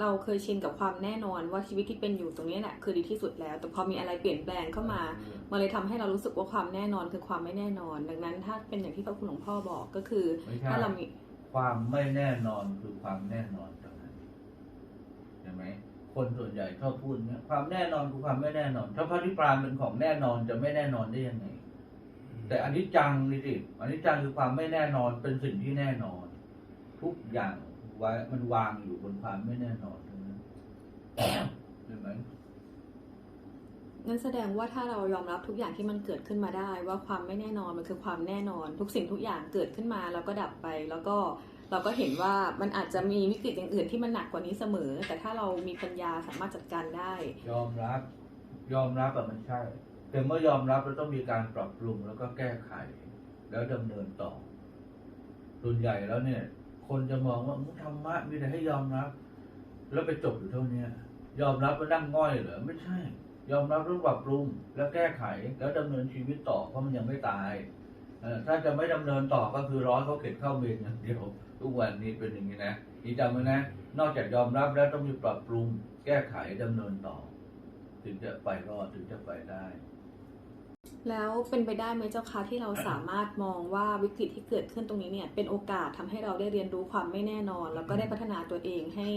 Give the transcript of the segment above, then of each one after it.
เราเคยชินกับความแน่นอนว่าชีวิตที่เป็นอยู่ตรงนี้แหละคือดีที่สุดแล้ว แต่พอมีอะไรเปลี่ยนแปลงเข้ามา มันเลยทำให้เรารู้สึกว่าความแน่นอนคือความไม่แน่นอน ดังนั้นถ้าเป็นอย่างที่พระคุณหลวงพ่อบอกก็คือไม่ใช่ถ้าเรามีความไม่แน่นอนคือความแน่นอนตรงนั้นใช่ไหมคนส่วนใหญ่ชอบพูดเนี่ยความแน่นอนคือความไม่แน่นอน ถ้าพระนิพพานเป็นของแน่นอนจะไม่แน่นอนได้ยังไง แต่อันนี้จังนี่สิอันนี้จังคือความไม่แน่นอนเป็นสิ่งที่แน่นอน ทุกอย่าง ไว้มันวางอยู่บนความไม่แน่นอนทั้งนั้นใช่ไหมนั่นแสดงว่าถ้าเรายอมรับทุกอย่างที่มันเกิดขึ้นมาได้ ว่าความไม่แน่นอนมันคือความแน่นอน ทุกสิ่งทุกอย่างเกิดขึ้นมาแล้วก็ดับไป แล้วก็เราก็เห็นว่ามันอาจจะมีวิกฤตอย่างอื่นที่มันหนักกว่านี้เสมอ แต่ถ้าเรามีปัญญาสามารถจัดการได้ ยอมรับ ยอมรับอะมันใช่ แต่เมื่อยอมรับเราต้องมีการปรับปรุงแล้วก็แก้ไข แล้วดำเนินต่อส่วนใหญ่แล้วเนี่ย คนจะมองว่ามึงธรรมะมีแต่ให้ยอมรับ แล้วไปจบอยู่เท่านี้ยอมรับแล้วนั่งง่อยเหรอไม่ใช่ ยอมรับเรื่องปรับปรุง แล้วแก้ไขแล้วดำเนินชีวิตต่อเพราะมันยังไม่ตายถ้าจะไม่ดำเนินต่อก็คือร้อยเขาเข็นเข้าเมรอย่างเดียวทุกวันนี้เป็นอย่างนี้นะนี่จำไว้นะ นอกจากยอมรับแล้วต้องมีปรับปรุง แก้ไขดำเนินต่อ ถึงจะไปรอดถึงจะไปได้ แล้วเป็นไปได้ไหมเจ้าคะที่เราสามารถมองว่าวิกฤตที่เกิดขึ้นตรงนี้เนี่ยเป็นโอกาสทำให้เราได้เรียนรู้ความไม่แน่นอน แล้วก็ได้พัฒนาตัวเองให้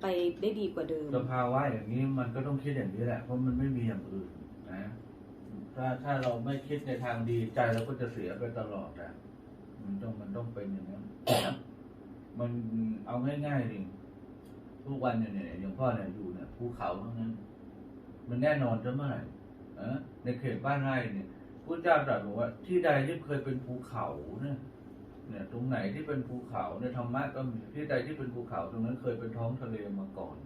ไปได้ดีกว่าเดิมสภาวะอย่างนี้มันก็ต้องคิดอย่างนี้แหละเพราะมันไม่มีอย่างอื่นนะถ้าถ้าเราไม่คิดในทางดีใจเราก็จะเสียไปตลอดอะมันต้องมันต้องเป็นอย่างนั้นมันเอาง่ายๆดิทุกวันเนี่ยยอย่างพ่อเนี่ยอยู่เนี่ยภูเขาทั้งนั้น มันแน่นอนจะเมื่อไหร่ ในเขตบ้านไร่เนี่ยพระเจ้าตรัสบอกว่าที่ใดที่เคยเป็นภูเขาเนี่ยเนี่ยตรงไหนที่เป็นภูเขาเนี่ยธรรมะก็มีที่ใดที่เป็นภูเขา ตรงนั้นเคยเป็นท้องทะเลมาก่อน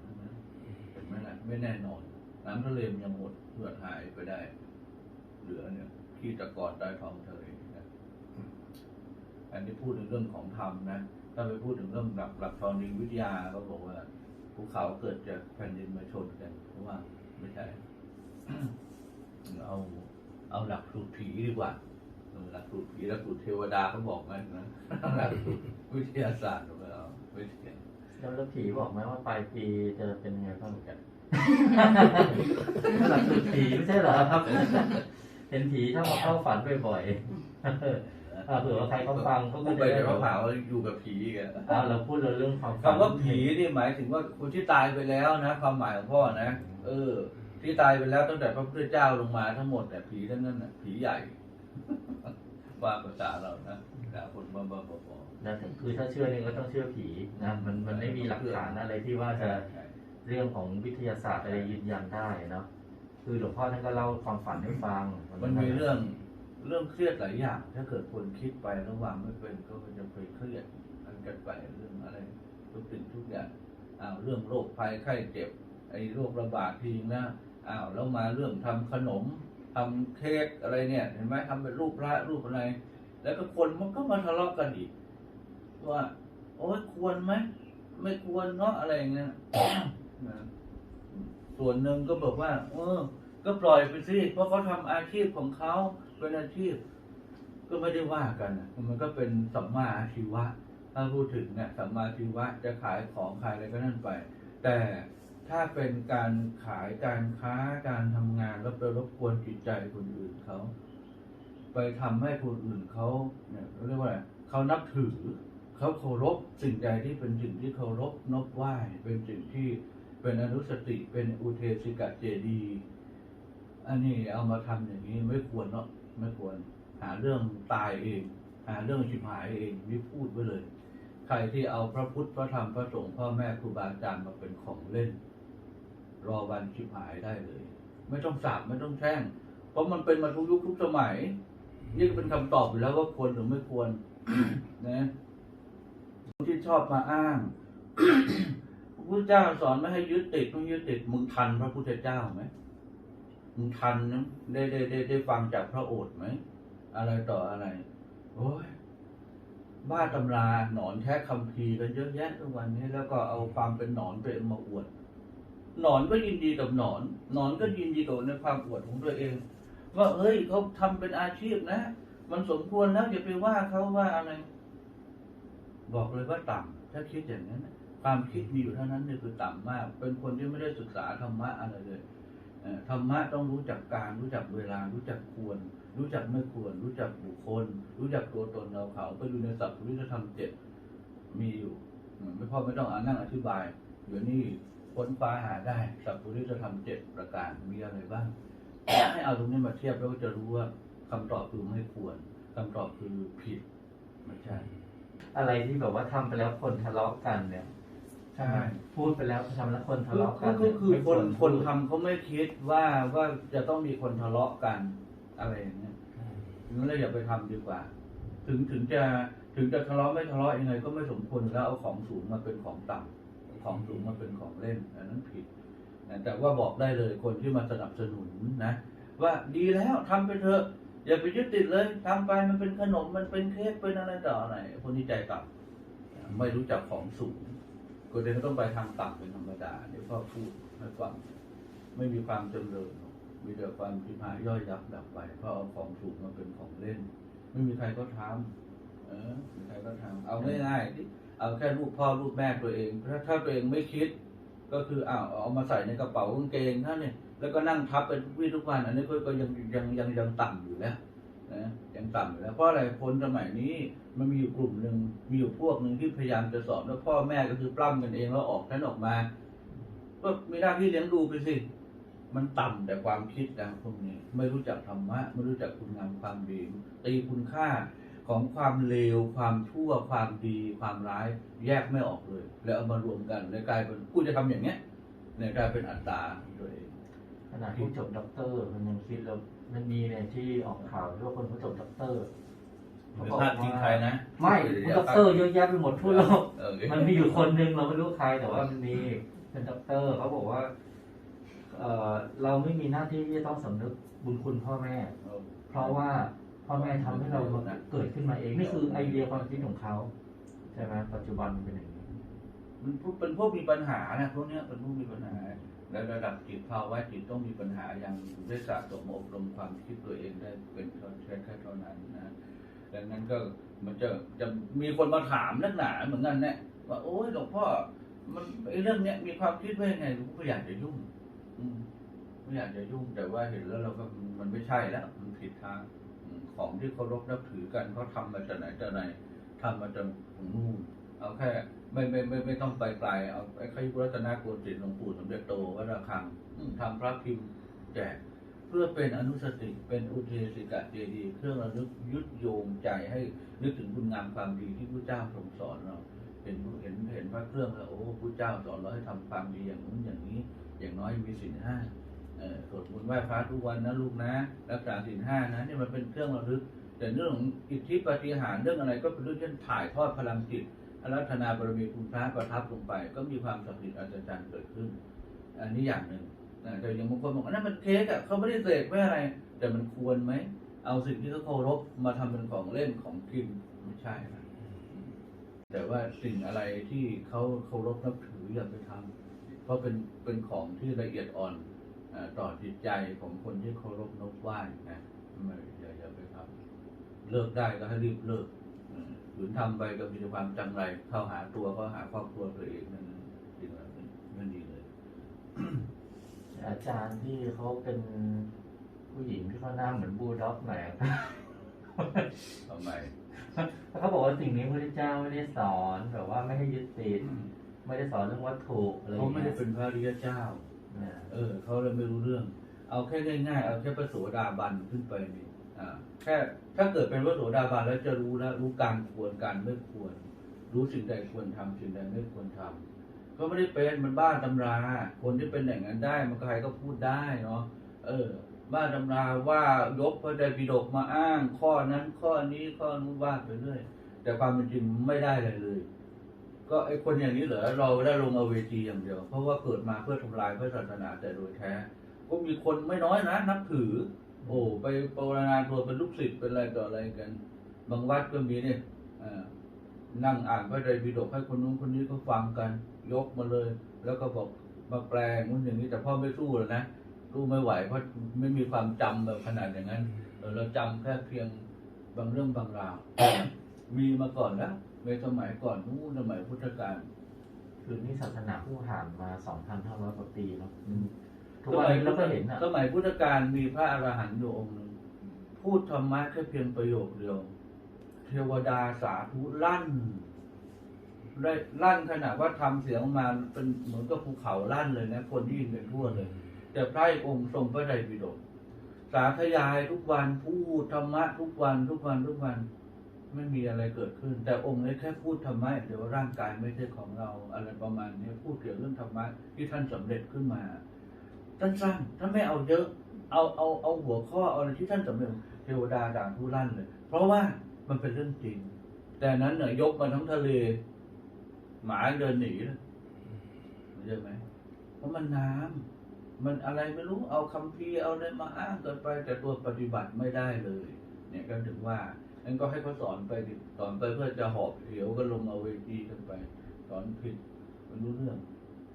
เห็นไหมล่ะไม่แน่นอน น้ำทะเลมันยังหมดเหือดหายไปได้ เหลือเนี่ยที่ตะกอนใต้ท้องทะเลนะอันนี้พูดถึงเรื่องของธรรมนะถ้าไปพูดถึงเรื่องหลักหลักธรณีวิทยาก็บอกว่าภูเขาเกิดจากแผ่นดินมาชนกันเพราะว่าไม่ใช่ เอาเอาหลักสูตรผีดีกว่าเออหลักสูตรผีหลักสูตรเทวดาเขาบอกงั้นนะหลักสูตรวิทยาศาสตร์เราไม่เอาไม่เถียงแล้วแล้วผีบอกไหมว่าปลายปีจะเป็นยังไงบ้างกันหลักสูตรผีไม่ใช่เหรอครับเห็นผีชอบมาเข้าฝันบ่อยๆเอออ่าเผื่อว่าใครเขาฟังเขาก็พูดจะไปได้เดี๋ยวรู้เขาเผาอยู่กับผีกันอ่าเราพูดเรื่องความฝันคำว่าผีนี่หมายถึงว่าคนที่ตายไปแล้วนะ ความหมายของพ่อนะ เออ ที่ตายไปแล้วตั้งแต่พระพุทธเจ้าลงมาทั้งหมดเนี่ยผีทั้งนั้นน่ะผีใหญ่ว่าภาษาเรานะด่าคนบ้าๆบอๆนะคือถ้าเชื่อนี่ก็ต้องเชื่อผีนะมันมันไม่มีหลักฐานอะไรที่ว่าจะใช่เรื่องของวิทยาศาสตร์อะไรยืนยันได้เนาะคือหลวงพ่อท่านก็เล่าความฝันให้ฟัง มันมีเรื่องเรื่องเครียดหลายอย่าง ถ้าเกิดคนคิดไประวางไม่เป็นก็จะไปเครียดกันกันไปเรื่องอะไรทุกสิ่งทุกอย่างอ้าวเรื่องโรคภัยไข้เจ็บไอ้โรคระบาดทีนะ อ้าวแล้วมาเรื่องทำขนมทำเค้กอะไรเนี่ย เห็นไหมทำเป็นรูปพระรูปอะไร แล้วก็คนมันก็มาทะเลาะกันอีก ว่า โอ้ยควรไหมไม่ควรเนาะอะไรอย่างเงี้ยส่วนหนึ่งก็บอกว่า เออ ก็ปล่อยไปสิเพราะเขาทำอาชีพของเขาเป็นอาชีพ ก็ไม่ได้ว่ากันมันก็เป็นสัมมาอาชีวะถ้าพูดถึงเนี่ยสัมมาอาชีวะจะขายของขายอะไรก็นั่นไป แต่ ถ้าเป็นการขายการค้าการทำงานแล้วไปรบกวนจิตใจคนอื่นเขา ไปทำให้คนอื่นเขาเนี่ยเรียกว่าอะไรเขานับถือ เขาเคารพสิ่งใดที่เป็นสิ่งที่เคารพนบไหว้เป็นสิ่งที่เป็นอนุสติเป็นอุเทสิกะเจดีอันนี้เอามาทำอย่างนี้ไม่ควรเนาะไม่ควร หาเรื่องตายเอง หาเรื่องชิบหายเองนี่พูดไว้เลย ใครที่เอาพระพุทธพระธรรมพระสงฆ์พ่อแม่ครูบาอาจารย์มาเป็นของเล่น รอวันชิบหายได้เลย ไม่ต้องสาบไม่ต้องแช่ง เพราะมันเป็นมาทุกยุคทุกสมัย นี่ก็เป็นคำตอบอยู่แล้วว่าควรหรือไม่ควร นะที่ชอบมาอ้างพระพุทธเจ้าสอนไม่ให้ยึดติดไม่ยึดติดมึงทันพระพุทธเจ้าไหมมึงทันนะได้ได้ได้ได้ฟังจากพระโอษฐ์ไหมอะไรต่ออะไร โอ้ยบ้าตำราหนอนแท้คำพีกันเยอะแยะทุกวันนี้ แล้วก็เอาความเป็นหนอนไปมาอวด หนอนก็ยินดีกับหนอน หนอนก็ยินดีกับในความอวดของตัวเอง ว่าเอ้ยเขาทำเป็นอาชีพนะ มันสมควรแล้วอย่าไปว่าเขาว่าอะไร บอกเลยว่าต่ำถ้าคิดอย่างนั้นความคิดมีอยู่เท่านั้นเนี่ยคือต่ำมาก เป็นคนที่ไม่ได้ศึกษาธรรมะอะไรเลยธรรมะต้องรู้จักการรู้จักเวลารู้จักควร รู้จักไม่ควร รู้จักบุคคล รู้จักตัวตนเราเขาไปดูในสัพพุริธรรมเจ็ดมีอยู่ไม่พ่อไม่ต้องอ่านนั่งอธิบายเดี๋ยวนี้ ค้นฟ้าหาได้สัพพุริธรรมเจ็ดประการมีอะไรบ้าง ให้เอาตรงนี้มาเทียบแล้วก็จะรู้ว่าคำตอบคือไม่ควรคำตอบคือผิดไม่ใช่ อะไรที่แบบว่าทำไปแล้วคนทะเลาะกันเนี่ยใช่พูดไปแล้วทำแล้วคนทะคือเลาะกัคืนอคือไม่คนวรคนพูดทำเขาไม่คิดว่าว่าจะต้องมีคนทะเลาะกันอะไรอย่างเงี้ยงั้นเราอย่าไปทำดีกว่า ถึงถึงจะถึงจะทะเลาะไม่ทะเลาะยังไงก็ไม่สมควรแล้วเอาของสูงมาเป็นของต่ำ ของสูงมาเป็นของเล่นอันนั้นผิดแต่ว่าบอกได้เลยคนที่มาสนับสนุนนะ ว่าดีแล้วทำไปเถอะ อย่าไปยึดติดเลยทำไปมันเป็นขนมมันเป็นเค้กเป็นอะไรต่ออะไรคนที่ใจต่ำไม่รู้จักของสูงก็เลยต้องไปทางต่ำเป็นธรรมดาเดี๋ยวพ่อพูดให้ฟังไม่มีความจำเริญมีแต่ความพิพายย่อยยับดับไปเพราะเอาของสูงมาเป็นของเล่น ไม่มีใครก็ทำเออไม่มีใครก็ทำเอาง่ายๆที่ เอาแค่รูปพ่อรูปแม่ตัวเองถ้าถ้าตัวเองไม่คิด ก็คืออ้าวเอามาใส่ในกระเป๋ากางเกงท่านเนี่ยแล้วก็นั่งทับเป็นทุกวี่ทุกวันอันนี้ก็ยังยังยังยังต่ำอยู่แล้วนะยังต่ำอยู่แล้วเพราะอะไรคนสมัยนี้มันมีอยู่กลุ่มหนึ่งมีอยู่พวกหนึ่งที่พยายามจะสอนแล้วพ่อแม่ก็คือปล้ำกันเองแล้วออกท่านออกมาก็มีหน้าที่เลี้ยงดูไปสิมันต่ำแต่ความคิดนะพวกนี้ ไม่รู้จักธรรมะไม่รู้จักคุณงามความดีตีคุณค่า ของความเลว ความชั่ว ความดี ความร้ายแยกไม่ออกเลย แล้วเอามารวมกันเลยกลายเป็นกูจะทำอย่างเนี้ยเนี่ยกลายเป็นอัตตาตัวเองขนาดผู้จบด็อกเตอร์มันยังคิดแล้วมันมีเนี่ยที่ออกข่าวที่ว่าคนผู้จบด็อกเตอร์ไม่พลาดทิ้งใครนะไม่ด็อกเตอร์เยอะแยะไปหมดทั่วโลกเออมันมีอยู่คนหนึ่งเราไม่รู้ใครแต่ว่ามันมีเป็นด็อกเตอร์เขาบอกว่าเออเราไม่มีหน้าที่ที่จะต้องสำนึกบุญคุณพ่อแม่ เพราะว่า พ่อแม่ทำให้เราเกิดขึ้นมาเอง นี่คือไอเดียความคิดของเขาใช่ไหมปัจจุบันมันเป็นอย่างนี้มันเป็นพวกมีปัญหานะพวกเนี้ยเป็นพวกมีปัญหาและระดับจิตภาวะจิตต้องมีปัญหาอย่างได้สะสมอบรมความคิดตัวเองได้เป็นแค่แค่เท่านั้นนะดังนั้นก็มันจะจะมีคนมาถามนักหนาเหมือนกันเนี่ยว่าโอ้ยหลวงพ่อมันไอ้เรื่องเนี้ยมีความคิดว่ายังไงหลวงพ่ออยากจะยุ่ง อืมไม่อยากจะยุ่งแต่ว่าเห็นแล้วเราก็มันไม่ใช่แล้ว มันผิดทาง ของที่เคารพนับถือกันเขาทำมาจากไหนจากไหนทำมาจากของนู่นเอาแค่ไม่ไม่ไม่ไม่ต้องไปไกลเอาไอ้ขยุรัตนโกสินทร์หลวงปู่สมเด็จโตวัดระฆังทำพระพิมพ์แจกเพื่อเป็นอนุสติเป็นอุเทสิกะเจดีเครื่องระลึกยึดโยงใจให้นึกถึงคุณงามความดีที่พระเจ้าทรงสอนเราเห็นเห็นเห็นพระเครื่องแล้วโอ้พระเจ้าสอนเราให้ทำความดีอย่างนู้นอย่างนี้ อย่างน้อยมีศีลห้า สวดมนต์ไหว้พระทุกวันนะลูกนะ รักษาศีลห้านะนี่มันเป็นเครื่องระลึก แต่เรื่องของอิทธิปาฏิหารเรื่องอะไรก็เป็นเรื่องที่ถ่ายทอดพลังจิตอารัธนาบารมีคุณพระประทับลงไป ก็มีความศักดิ์สิทธิ์อัศจรรย์เกิดขึ้น อันนี้อย่างหนึ่งแต่อย่างบางคนบอกอันนั้นมันเค้กอะเขาไม่ได้เสกไม่อะไร แต่มันควรไหม เอาสิ่งที่เขาเคารพมาทำเป็นของเล่นของกินไม่ใช่นะแต่ว่าสิ่งอะไรที่เขาเคารพนับถืออย่าไปทำเพราะเป็นเป็นของที่ละเอียดอ่อน ต่อจิตใจของคนที่เคารพนบไหว้นะไม่อย่าอย่าไปทำเลิกได้ก็ให้รีบเลิกอืมขืนทำไปก็มีแต่ความจังไร เข้าหาตัวเข้าหาครอบครัวตัวเองนั่นจริงๆแล้วไม่ดีเลย อาจารย์ที่เขาเป็นผู้หญิงที่เขาหน้าเหมือนบูลด็อกหน่อยอะทำไมเขาบอกว่าสิ่งนี้พระเจ้าไม่ได้สอนแบบว่าไม่ให้ยึดติดไม่ได้สอนเรื่องวัตถุอะไรอเขาย่างไม่เงี้ได้ยเป็นพระอริยเจ้าเเออเขาเลยไม่รู้เรื่อง เอาแค่ง่ายๆเอาแค่พระโสดาบันขึ้นไปนี่อ่าแค่ถ้าเกิดเป็นพระโสดาบันแล้วจะรู้แล้วรู้การควรการไม่ควร รู้สิ่งใดควรทำสิ่งใดไม่ควรทำก็ไม่ได้เป็นมันบ้าตำรา คนที่เป็นอย่างนั้นได้ มันใครก็พูดได้เนาะเออ บ้าตำราว่ายกพระไตรปิฎกมาอ้าง ข้อนั้นข้อนี้ข้อนู้นว่าไปเรื่อยแต่ความเป็นจริงไม่ได้เลยเลย ก็ไอคนอย่างนี้เหรอเราได้ลงเอาเวทีอย่างเดียว เพราะว่าเกิดมาเพื่อทำลายพระศาสนาแต่โดยแท้ ก็มีคนไม่น้อยนะนับถือ โอ้ไปปรนนาตัวเป็นลูกศิษย์เป็นอะไรต่ออะไรกัน บางวัดก็มีเนี่ยนั่งอ่านพระไตรปิฎกให้คนนู้นคนนี้เขาฟังกัน ยกมาเลย แล้วก็บอกมาแปลงนู้นอย่างนี้แต่พ่อไม่สู้เลยนะสู้ไม่ไหวเพราะไม่มีความจำแบบขนาดอย่างนั้นเออเราจำแค่เพียงบางเรื่องบางราว มีมาก่อนแล้วในสมัยก่อนนู้นสมัยพุทธกาลคือนี่ศาสนาผู้ห่างมา 2,500 กว่าปีเนาะอืมทุกสวันมัยนี้เราก็เห็นอะสมัยพุทธกาลมีพระอรหันต์อยู่องค์หนึ่งพูดธรรมะแค่เพียงประโยคเดียว เทวดาสาธุลั่นได้ลั่นขนาดว่าทำเสียงออกมาเป็นเหมือนกับภูเขาลั่นเลยนะ คนที่ยินกันทั่วเลย แต่พระองค์ทรงพระไตรปิฎกสาธยายทุกวันพูดธรรมะทุกวันทุกวันทุกวัน ไม่มีอะไรเกิดขึ้น แต่องค์นี้แค่พูดธรรมะเดี๋ยวร่างกายไม่ใช่ของเราอะไรประมาณนี้พูดเกี่ยวเรื่องธรรมะที่ท่านสำเร็จขึ้นมาสั้นๆถ้านไม่เอาเยอะ เอาเอาเอาหัวข้อเอาอะไรที่ท่านสำเร็จเทวดาด่างผู้ลั่นเลย เพราะว่ามันเป็นเรื่องจริง แต่นั้นเนี่ยยกมาทั้งทะเล หมาเดินหนีเลยเข้าใจไหมเพราะมันน้ำมันอะไรไม่รู้เอาคำพีเอาอะไรมาอ้างเกันไป แต่ตัวปฏิบัติไม่ได้เลย เนี่ยก็ถึงว่า งั้นก็ให้เขาสอนไปดิสอนไปเพื่อจะหอบเหวก็ลงเอาเวทีกันไป สอนผิดมันรู้เรื่อง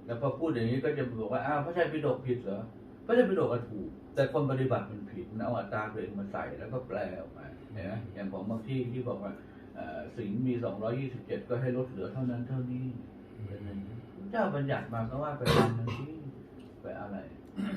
แล้วพอพูดอย่างนี้ก็จะบอกว่าอ้าวพระชัยปิฎกผิดเหรอพระชัยปิฎกก็ถูก แต่คนปฏิบัติมันผิดมันเอาอัตราตัวเองมาใส่แล้วก็แปลออกมาเห็นไหมอย่างของบางที่ที่บอกว่าเอ่อสิงห์มีสองร้อยี่สิบเจ็ดก็ให้ลดเหลือเท่านั้นเท่านี้เป็นอย่างนี้พระเจ้าบัญญัติมาก็ว่าไปตามนั้นที่ไปอะไร